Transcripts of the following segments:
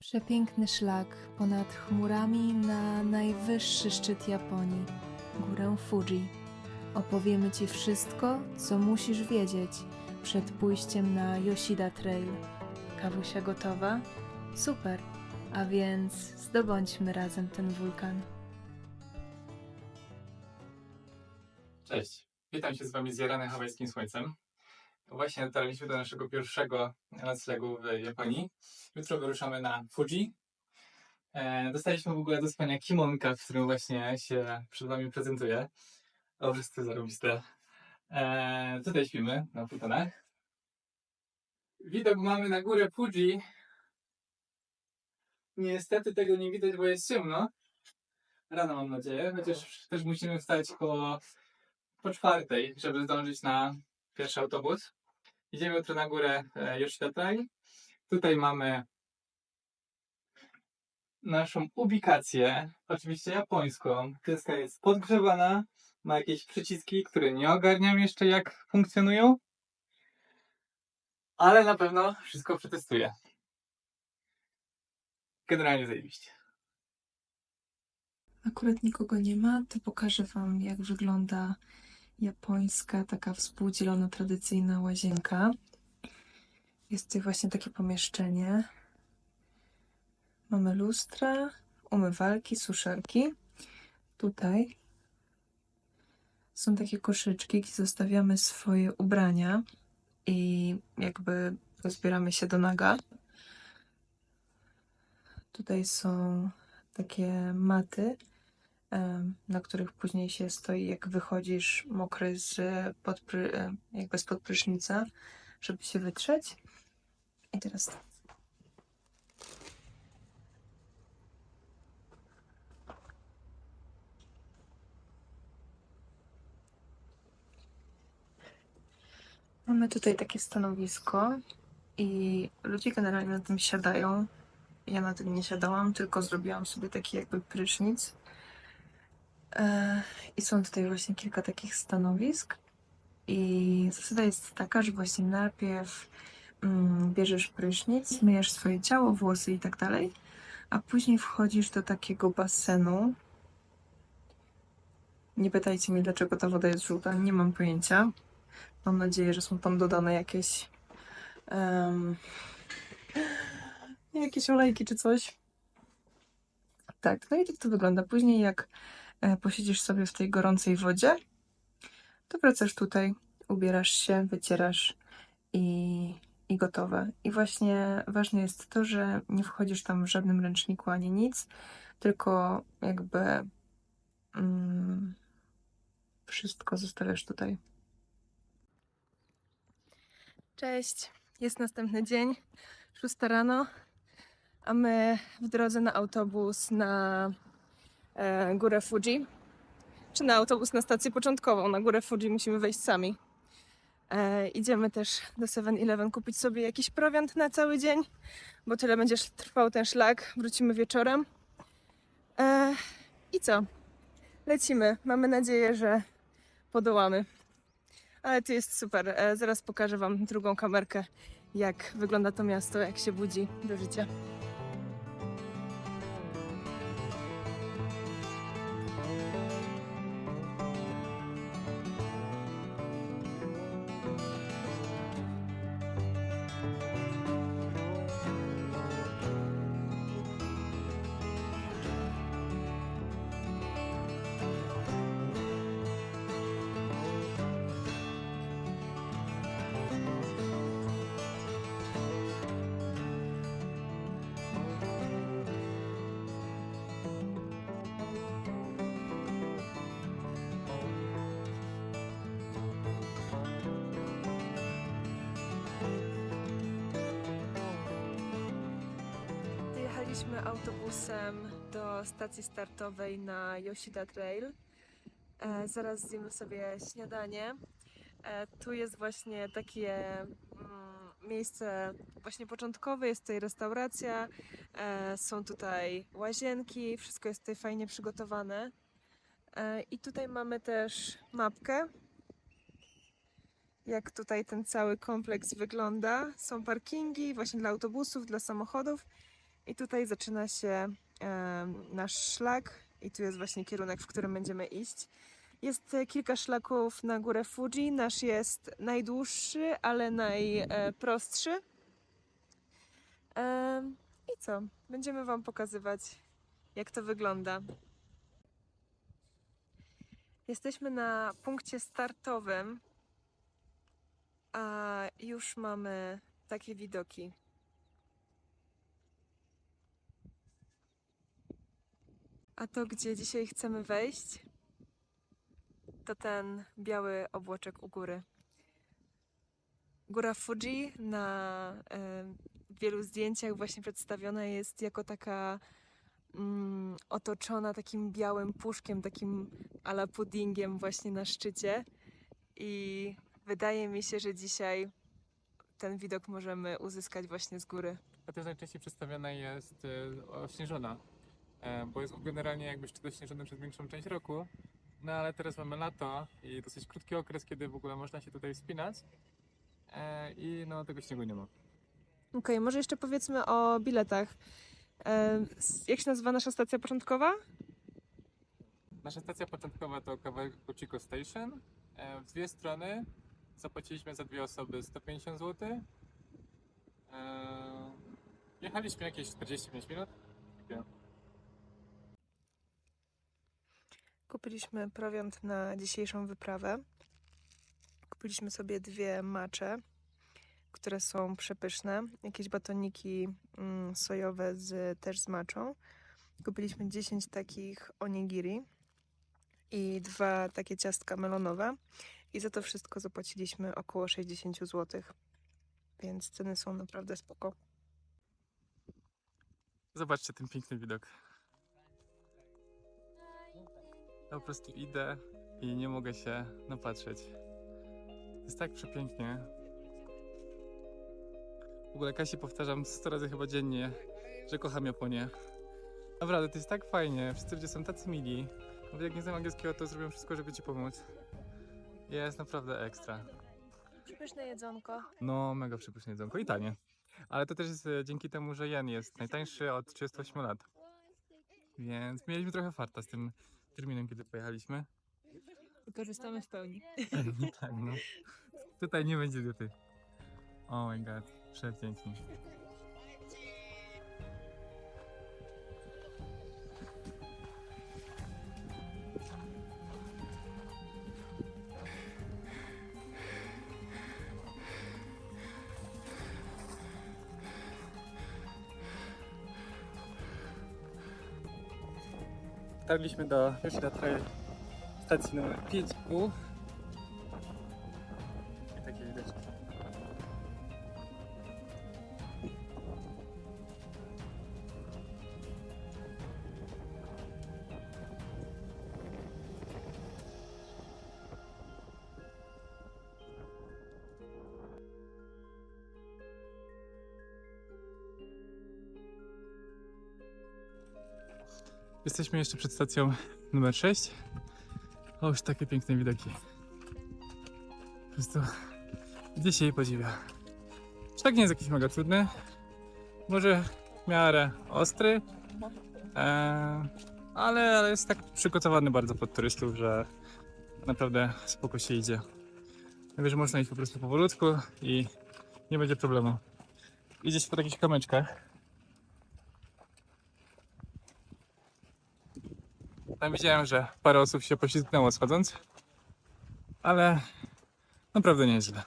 Przepiękny szlak ponad chmurami na najwyższy szczyt Japonii, górę Fuji. Opowiemy Ci wszystko, co musisz wiedzieć przed pójściem na Yoshida Trail. Kawusia gotowa? Super! A więc zdobądźmy razem ten wulkan. Cześć, witam się z Wami zjarany hawajskim słońcem. Właśnie dotarliśmy do naszego pierwszego noclegu w Japonii. Jutro wyruszamy na Fuji. E, dostaliśmy w ogóle do spania kimonka, w którym właśnie się przed Wami prezentuję. O, wszystko zarobiste. E, tutaj śpimy na futonach. Widok mamy na górę Fuji. Niestety tego nie widać, bo jest ciemno. Rano mam nadzieję, chociaż też musimy wstać koło po czwartej, żeby zdążyć na pierwszy autobus. Idziemy jutro na górę e, Yoshida Trail. Tutaj mamy naszą ubikację, oczywiście japońską. Deska jest podgrzewana, ma jakieś przyciski, które nie ogarniam jeszcze jak funkcjonują. Ale na pewno wszystko przetestuję. Generalnie zajebiście. Akurat nikogo nie ma, to pokażę Wam, jak wygląda japońska, taka współdzielona, tradycyjna łazienka. Jest tutaj właśnie takie pomieszczenie. Mamy lustra, umywalki, suszarki. Tutaj są takie koszyczki, gdzie zostawiamy swoje ubrania i jakby rozbieramy się do naga. Tutaj są takie maty, na których później się stoi, jak wychodzisz mokry z pod, pry- em, jakby żeby się wytrzeć. I teraz tak. Mamy tutaj takie stanowisko i ludzie generalnie na tym siadają. Ja na tym nie siadałam, tylko zrobiłam sobie taki jakby prysznic. E, I są tutaj właśnie kilka takich stanowisk. I zasada jest taka, że właśnie najpierw mm, bierzesz prysznic, myjesz swoje ciało, włosy i tak dalej, a później wchodzisz do takiego basenu. Nie pytajcie mnie, dlaczego ta woda jest żółta, nie mam pojęcia. Mam nadzieję, że są tam dodane jakieś em, jakieś olejki czy coś. Tak, no i tak to wygląda. Później jak posiedzisz sobie w tej gorącej wodzie, to wracasz tutaj, ubierasz się, wycierasz i, i gotowe. I właśnie ważne jest to, że nie wchodzisz tam w żadnym ręczniku ani nic, tylko jakby mm, wszystko zostawiasz tutaj. Cześć, jest następny dzień, 6 rano, a my w drodze na autobus na e, górę Fuji. Czy na autobus na stację początkową, na górę Fuji musimy wejść sami. E, idziemy też do 7-Eleven kupić sobie jakiś prowiant na cały dzień, bo tyle będzie trwał ten szlak. Wrócimy wieczorem. E, I co? Lecimy. Mamy nadzieję, że podołamy. Ale to jest super. E, zaraz pokażę Wam drugą kamerkę, jak wygląda to miasto, jak się budzi do życia. Dojechaliśmy autobusem do stacji startowej na Yoshida Trail. E, zaraz zjemy sobie śniadanie. E, tu jest właśnie takie mm, miejsce właśnie początkowe, jest tutaj restauracja, e, są tutaj łazienki, wszystko jest tutaj fajnie przygotowane. I tutaj mamy też mapkę, jak tutaj ten cały kompleks wygląda. Są parkingi właśnie dla autobusów, dla samochodów I tutaj zaczyna się nasz szlak i tu jest właśnie kierunek, w którym będziemy iść. Jest e, kilka szlaków na górę Fuji. Nasz jest najdłuższy, ale najprostszy. I co? Będziemy Wam pokazywać, jak to wygląda. Jesteśmy na punkcie startowym, a już mamy takie widoki. A to, gdzie dzisiaj chcemy wejść, to ten biały obłoczek u góry. Góra Fuji na wielu zdjęciach właśnie przedstawiona jest jako taka mm, otoczona takim białym puszkiem, takim ala puddingiem właśnie na szczycie. I wydaje mi się, że dzisiaj ten widok możemy uzyskać właśnie z góry. A też najczęściej przedstawiana jest e, ośnieżona, bo jest generalnie jakby szczyt ośnieżony przez większą część roku. No ale teraz mamy lato i dosyć krótki okres, kiedy w ogóle można się tutaj wspinać. E, I no tego śniegu nie ma. Okej, może jeszcze powiedzmy o biletach. E, jak się nazywa nasza stacja początkowa? Nasza stacja początkowa to kawałek Kuchiko Station. E, w dwie strony zapłaciliśmy za dwie osoby 150 zł. E, jechaliśmy jakieś 45 minut. Takie. Kupiliśmy prowiant na dzisiejszą wyprawę. Kupiliśmy sobie dwie macze, które są przepyszne. Jakieś batoniki mm, sojowe z, też z maczą. Kupiliśmy 10 takich onigiri i dwa takie ciastka melonowe. I za to wszystko zapłaciliśmy około 60 zł. Więc ceny są naprawdę spoko. Zobaczcie ten piękny widok. Ja po prostu idę i nie mogę się napatrzeć. Jest tak przepięknie. W ogóle Kasi powtarzam 100 razy chyba dziennie, że kocham Japonię. Naprawdę, to jest tak fajnie. Wszyscy ludzie są tacy mili. Nawet jak nie znam angielskiego, to zrobią wszystko, żeby ci pomóc. Jest naprawdę ekstra. Przepyszne jedzonko. No, mega przepyszne jedzonko i tanie. Ale to też jest e, dzięki temu, że jen jest najtańszy od 38 lat. Więc mieliśmy trochę farta z tym terminem, kiedy pojechaliśmy. Korzystamy w pełni. tak, no. Tutaj nie będzie diety. Oh my god, przepięknie. Dotarliśmy do Yoshida Trail stacji numer 5,5 Jesteśmy jeszcze przed stacją numer 6. O, już takie piękne widoki. Po prostu gdzie się jej podziwia. Szlak nie jest jakiś mega trudny. Może w miarę ostry. E, ale, ale jest tak przygotowany bardzo pod turystów, że naprawdę spoko się idzie. Także można iść po prostu powolutku i nie będzie problemu. Idzie się po takich kamyczkach. Tam widziałem, że parę osób się poślizgnęło schodząc. Ale naprawdę nieźle.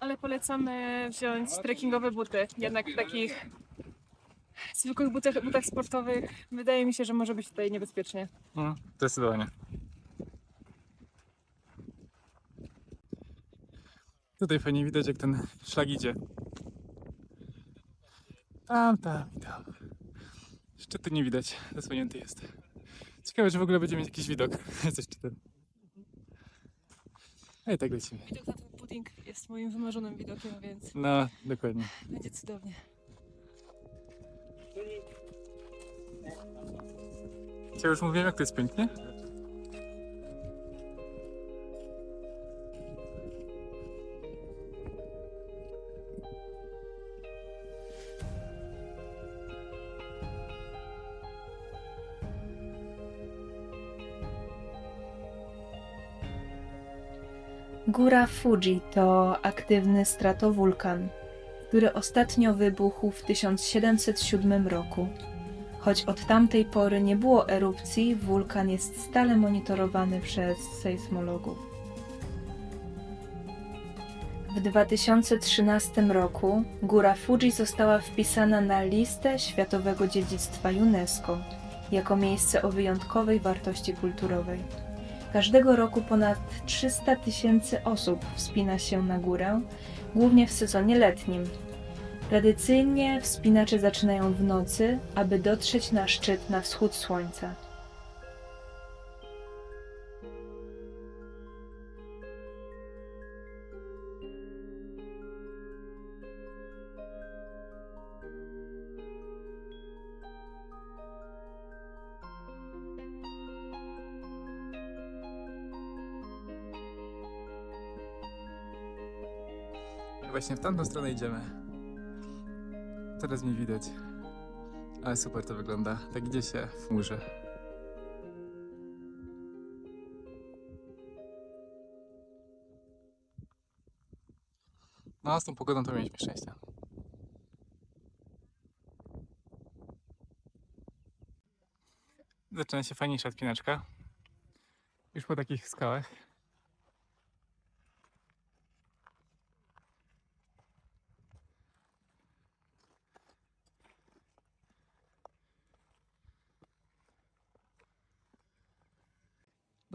Ale polecamy wziąć trekkingowe buty. Jednak w takich zwykłych butach, butach sportowych wydaje mi się, że może być tutaj niebezpiecznie. No, zdecydowanie. Tutaj fajnie widać, jak ten szlak idzie. Tam, tam i tam. Szczytu nie widać, zasłonięty jest. Ciekawe, czy w ogóle będzie mieć jakiś widok ze szczytem. A i tak lecimy. Widok na ten pudding jest moim wymarzonym widokiem, więc No, dokładnie. będzie cudownie. Ja już mówiłem, jak to jest pięknie. Góra Fuji to aktywny stratowulkan, który ostatnio wybuchł w 1707 roku. Choć od tamtej pory nie było erupcji, wulkan jest stale monitorowany przez sejsmologów. W 2013 roku góra Fuji została wpisana na listę Światowego Dziedzictwa UNESCO jako miejsce o wyjątkowej wartości kulturowej. Każdego roku ponad 300 tysięcy osób wspina się na górę, głównie w sezonie letnim. Tradycyjnie wspinacze zaczynają w nocy, aby dotrzeć na szczyt na wschód słońca. Właśnie w tamtą stronę idziemy. Teraz mnie widać. Ale super to wygląda. Tak idzie się w murze. No, z tą pogodą to mieliśmy szczęście. Zaczyna się fajniejsza odpinaczka. Już po takich skałach.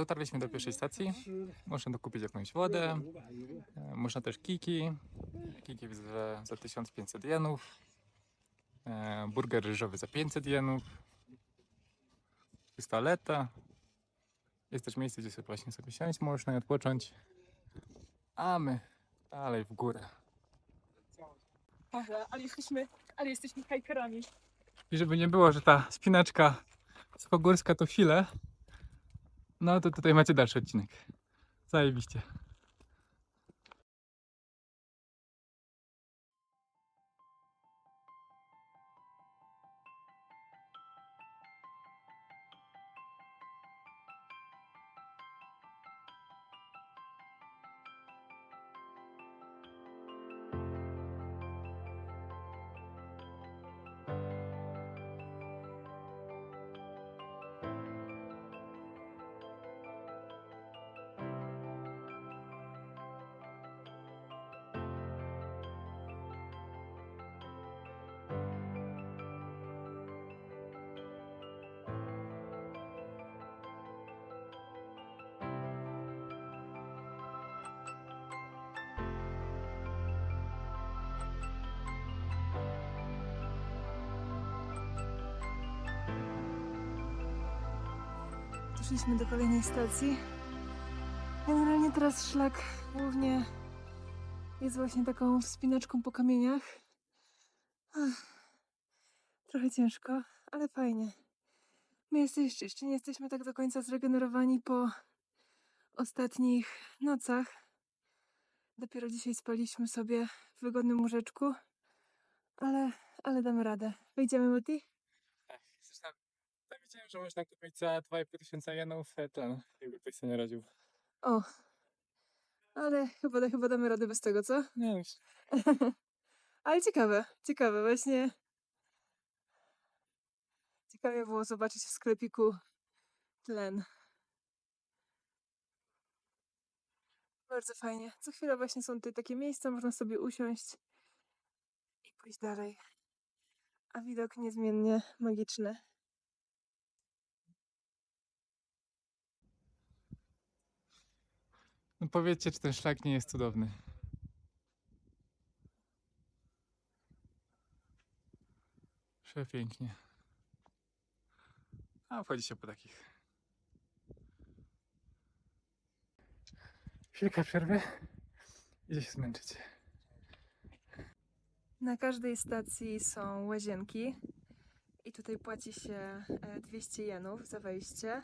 Dotarliśmy do pierwszej stacji. Można dokupić jakąś wodę. E, Można też kiki. Kiki za, za 1500 jenów. E, Burger ryżowy za 500 jenów. Jest toaleta. Jest też miejsce, gdzie sobie właśnie sobie siąść można i odpocząć. A my dalej w górę. Boże, ale jesteśmy, ale jesteśmy hajkerami. I żeby nie było, że ta spinaczka skogórska to chwilę, no to tutaj macie dalszy odcinek. Zajebiście. Doszliśmy do kolejnej stacji. Generalnie teraz szlak głównie jest właśnie taką wspinaczką po kamieniach. Ach, trochę ciężko, ale fajnie. My jesteś, jeszcze nie jesteśmy tak do końca zregenerowani po ostatnich nocach. Dopiero dzisiaj spaliśmy sobie w wygodnym łóżeczku, ale, ale damy radę. Wejdziemy, Muti? Że można kupić za 2,5 tysiąca jenów e, ten, jakby ktoś sobie nie radził. O, ale chyba, chyba damy radę bez tego, co? Nie wiem, Ale ciekawe, ciekawe, właśnie. Ciekawie było zobaczyć w sklepiku tlen. Bardzo fajnie. Co chwilę właśnie są tutaj takie miejsca, można sobie usiąść i pójść dalej. A widok niezmiennie magiczny. No powiedzcie, czy ten szlak nie jest cudowny. Przepięknie. A wchodzi się po takich. Chwilka przerwy. Idzie się zmęczyć. Na każdej stacji są łazienki i tutaj płaci się e, 200 jenów za wejście.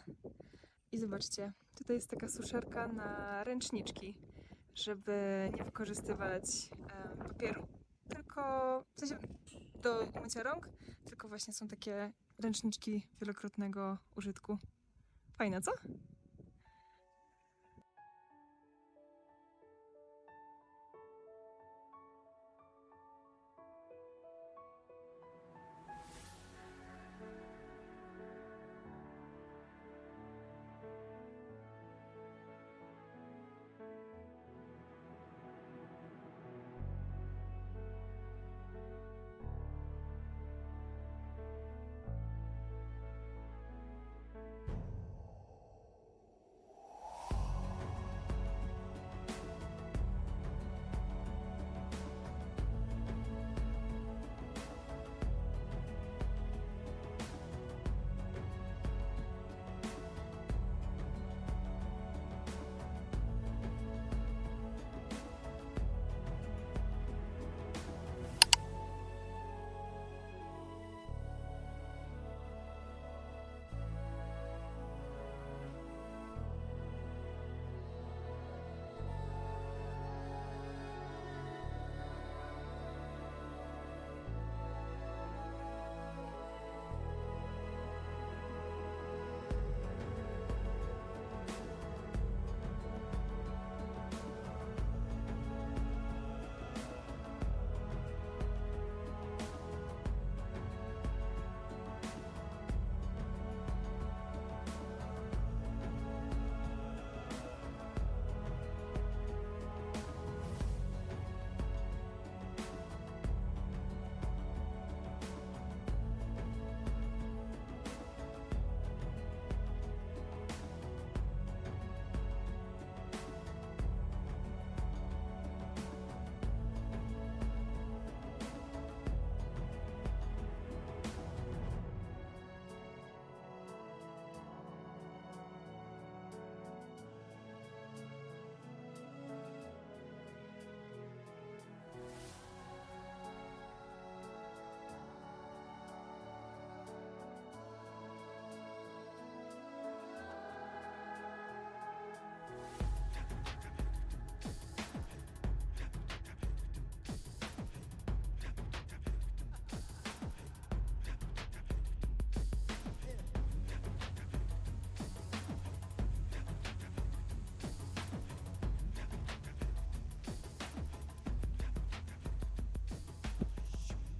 I zobaczcie, tutaj jest taka suszarka na ręczniczki, żeby nie wykorzystywać papieru, tylko w sensie do mycia rąk, tylko właśnie są takie ręczniczki wielokrotnego użytku. Fajne, co?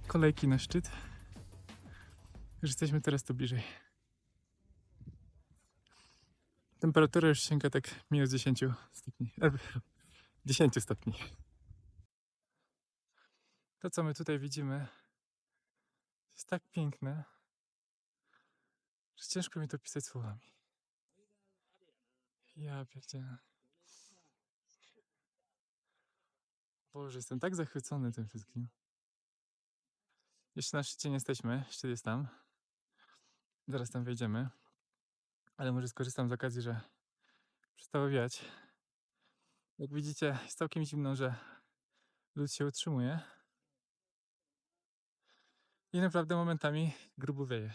Kolejki na szczyt. Już jesteśmy teraz tu bliżej. Temperatura już sięga tak minus 10 stopni. E, 10 stopni. To, co my tutaj widzimy, jest tak piękne, że ciężko mi to pisać słowami. Ja pierdzielę. Boże, jestem tak zachwycony tym wszystkim. Jeszcze na szczycie nie jesteśmy, szczyt jest tam. Zaraz tam wejdziemy. Ale może skorzystam z okazji, że przestało wiać. Jak widzicie, jest całkiem zimno, że lód się utrzymuje. I naprawdę momentami grubo wieje.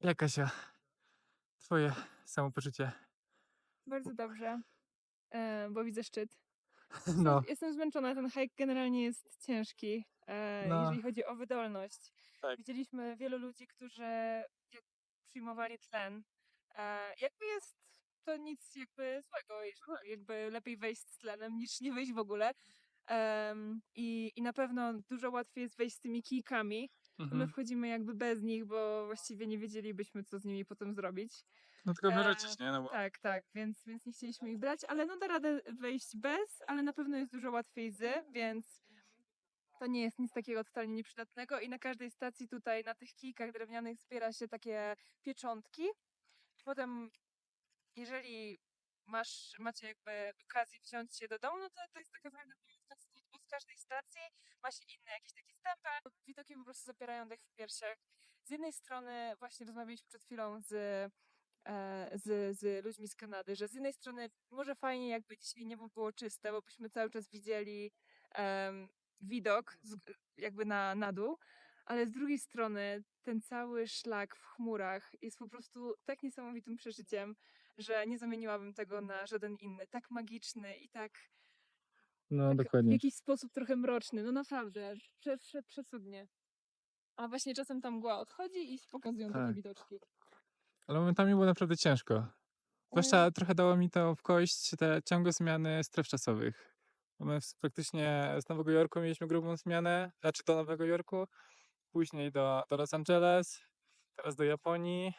Jak Kasia, twoje samopoczucie? Bardzo dobrze, e, bo widzę szczyt. No, Jestem zmęczona, ten hike generalnie jest ciężki, e, No. jeżeli chodzi o wydolność. Tak. Widzieliśmy wielu ludzi, którzy jak przyjmowali tlen. E, jakby jest to nic jakby złego, jeż- jakby lepiej wejść z tlenem niż nie wejść w ogóle. Em, i, I na pewno dużo łatwiej jest wejść z tymi kijkami. My mhm. wchodzimy jakby bez nich, bo właściwie nie wiedzielibyśmy, co z nimi potem zrobić. No tylko wyrzucić, nie? No bo... Tak, tak, więc, więc nie chcieliśmy ich brać, ale no da radę wejść bez, ale na pewno jest dużo łatwiej z, więc to nie jest nic takiego totalnie nieprzydatnego i na każdej stacji tutaj na tych kijkach drewnianych zbiera się takie pieczątki. Potem jeżeli masz, macie jakby okazję wziąć je do domu, no to to jest taka fajna bo z każdej stacji ma się inny jakiś taki stempel. Widoki po prostu zapierają dech w piersiach. Z jednej strony właśnie rozmawialiśmy przed chwilą z z, z ludźmi z Kanady, że z jednej strony może fajnie jakby dzisiaj niebo było czyste, bo byśmy cały czas widzieli em, widok z, jakby na, na dół, ale z drugiej strony ten cały szlak w chmurach jest po prostu tak niesamowitym przeżyciem, że nie zamieniłabym tego na żaden inny. Tak magiczny i tak No, w dokładnie. jakiś sposób trochę mroczny. No naprawdę, prze, prze, przecudnie. A właśnie czasem tam mgła odchodzi i pokazują takie Tak. widoczki. Ale momentami było naprawdę ciężko. Zwłaszcza trochę dało mi to w kość te ciągłe zmiany stref czasowych. Bo My w- praktycznie z Nowego Jorku mieliśmy grubą zmianę, znaczy do Nowego Jorku, później do, do Los Angeles, teraz do Japonii.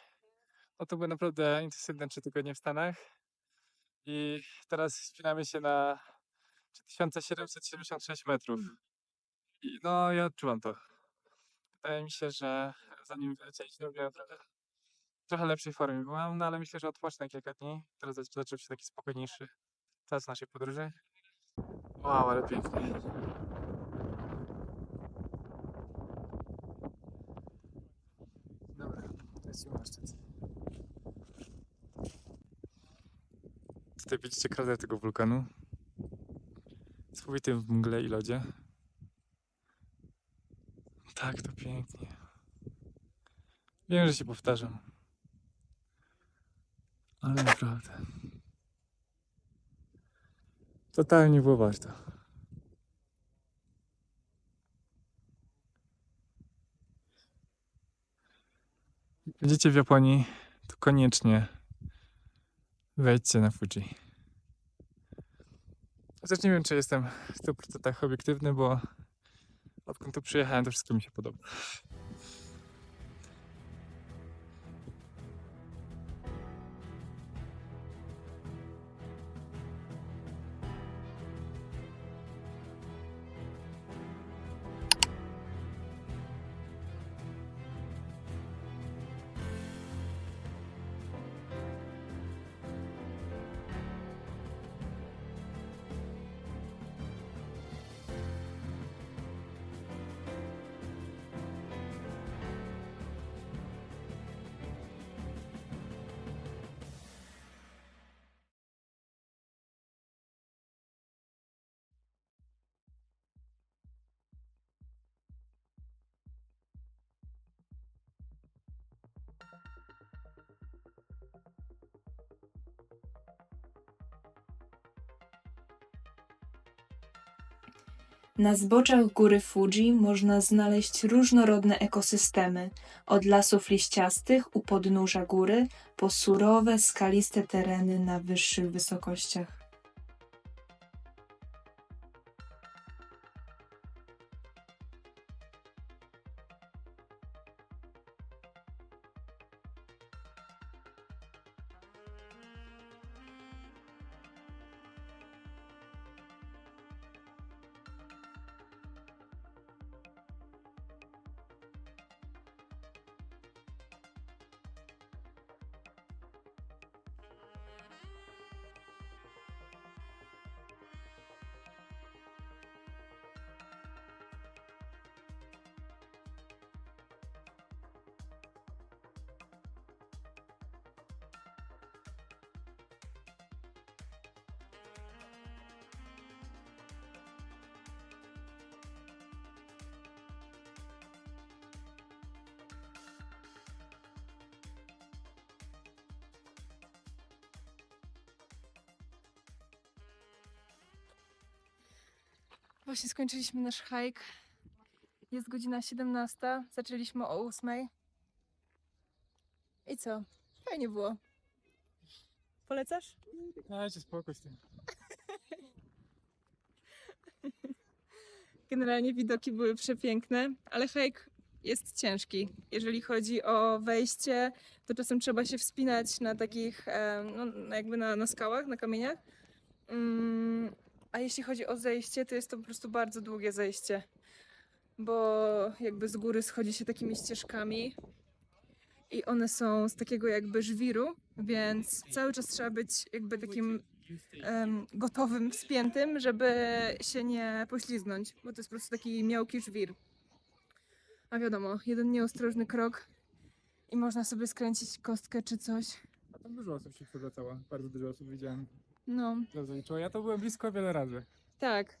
No to były naprawdę intensywne trzy tygodnie w Stanach. I teraz wspinamy się na 3776 metrów. I no, ja odczuwam to. Wydaje mi się, że zanim wylecieliśmy, byłem trochę, trochę lepszej formie byłam, no ale myślę, że odpocznę kilka dni. Teraz zac- zaczął się taki spokojniejszy czas naszej podróży. Wow, ale pięknie. Dobra, lecimy na szczyt. Tutaj widzicie krater tego wulkanu. Spowity w mgle i lodzie. Tak, to pięknie. Wiem, że się powtarzam. Ale naprawdę. Totalnie było warto. Będziecie w Japonii, to koniecznie wejdźcie na Fuji. Chociaż nie wiem, czy jestem w 100% obiektywny, bo odkąd tu przyjechałem, to wszystko mi się podoba. Na zboczach góry Fuji można znaleźć różnorodne ekosystemy, od lasów liściastych u podnóża góry po surowe, skaliste tereny na wyższych wysokościach. Właśnie skończyliśmy nasz hike. Jest godzina 17. Zaczęliśmy o 8. I co? Fajnie było. Polecasz? Dajcie spokój z tym. Generalnie widoki były przepiękne, ale hike jest ciężki. Jeżeli chodzi o wejście, to czasem trzeba się wspinać na takich, no, jakby na, na skałach, na kamieniach. Mm, a jeśli chodzi o zejście, to jest to po prostu bardzo długie zejście, bo jakby z góry schodzi się takimi ścieżkami i one są z takiego jakby żwiru, więc cały czas trzeba być jakby takim em, gotowym, wspiętym, żeby się nie poślizgnąć, bo to jest po prostu taki miałki żwir. A wiadomo, jeden nieostrożny krok i można sobie skręcić kostkę czy coś. A tam dużo osób się przewracało. Bardzo dużo osób widziałem. No, zaliczyło. Ja to byłem blisko wiele razy. tak.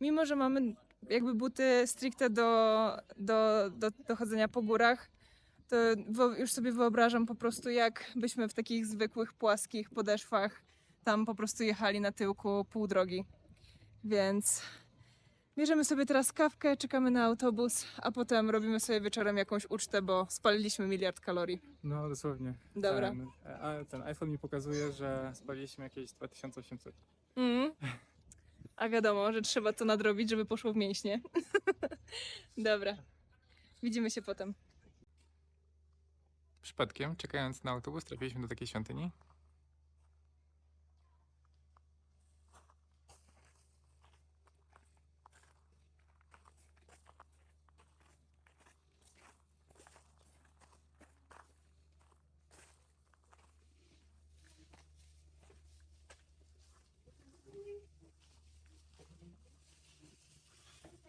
Mimo, że mamy jakby buty stricte do, do, do, do chodzenia po górach, to wo- już sobie wyobrażam po prostu, jak byśmy w takich zwykłych, płaskich podeszwach tam po prostu jechali na tyłku pół drogi. Więc bierzemy sobie teraz kawkę, czekamy na autobus, a potem robimy sobie wieczorem jakąś ucztę, bo spaliliśmy miliard kalorii. No dosłownie. Dobra. Ten, a ten iPhone mi pokazuje, że spaliliśmy jakieś 2800. Mm. A wiadomo, że trzeba to nadrobić, żeby poszło w mięśnie. Dobra. Widzimy się potem. Przypadkiem, czekając na autobus, trafiliśmy do takiej świątyni.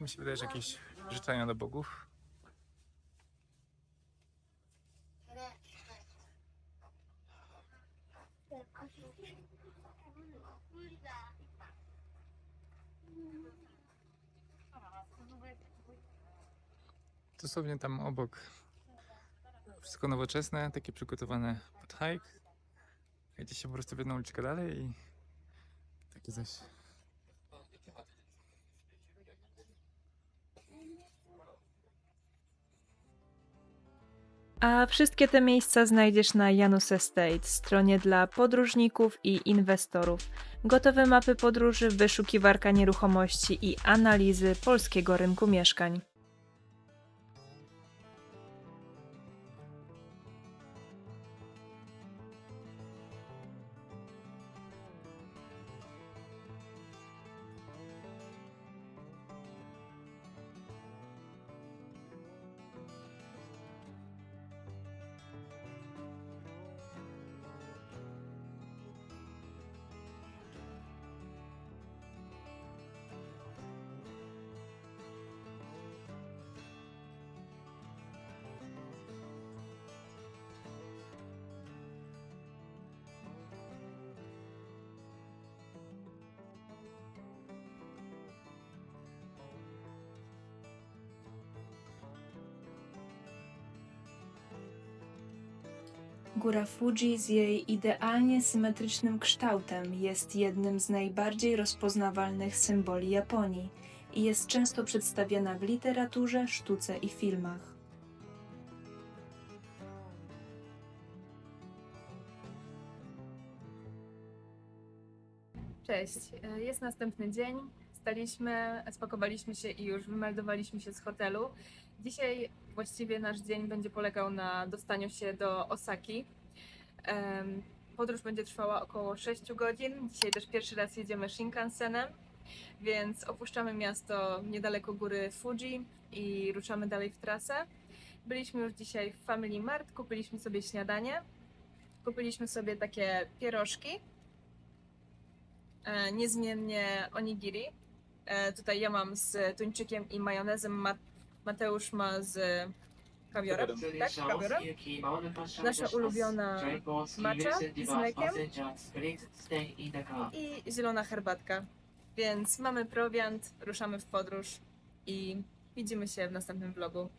Mi się wydaje, że jakieś życzenia do bogów. Dosłownie tam obok. Wszystko nowoczesne, takie przygotowane pod hike. Jedzie się po prostu w jedną uliczkę dalej i takie coś. A wszystkie te miejsca znajdziesz na Janus Estate, stronie dla podróżników i inwestorów. Gotowe mapy podróży, wyszukiwarka nieruchomości i analizy polskiego rynku mieszkań. Góra Fuji z jej idealnie symetrycznym kształtem jest jednym z najbardziej rozpoznawalnych symboli Japonii i jest często przedstawiana w literaturze, sztuce i filmach. Cześć, jest następny dzień. Staliśmy, spakowaliśmy się i już wymeldowaliśmy się z hotelu. Dzisiaj właściwie nasz dzień będzie polegał na dostaniu się do Osaki. Podróż będzie trwała około 6 godzin. Dzisiaj też pierwszy raz jedziemy Shinkansenem, więc opuszczamy miasto niedaleko góry Fuji i ruszamy dalej w trasę. Byliśmy już dzisiaj w Family Mart, kupiliśmy sobie śniadanie. Kupiliśmy sobie takie pierożki e, niezmiennie onigiri. E, tutaj ja mam z tuńczykiem i majonezem, Ma Mateusz ma z kawiorem. Tak, kawiorem. Nasza ulubiona matcha z mlekiem i zielona herbatka. Więc mamy prowiant, ruszamy w podróż i widzimy się w następnym vlogu.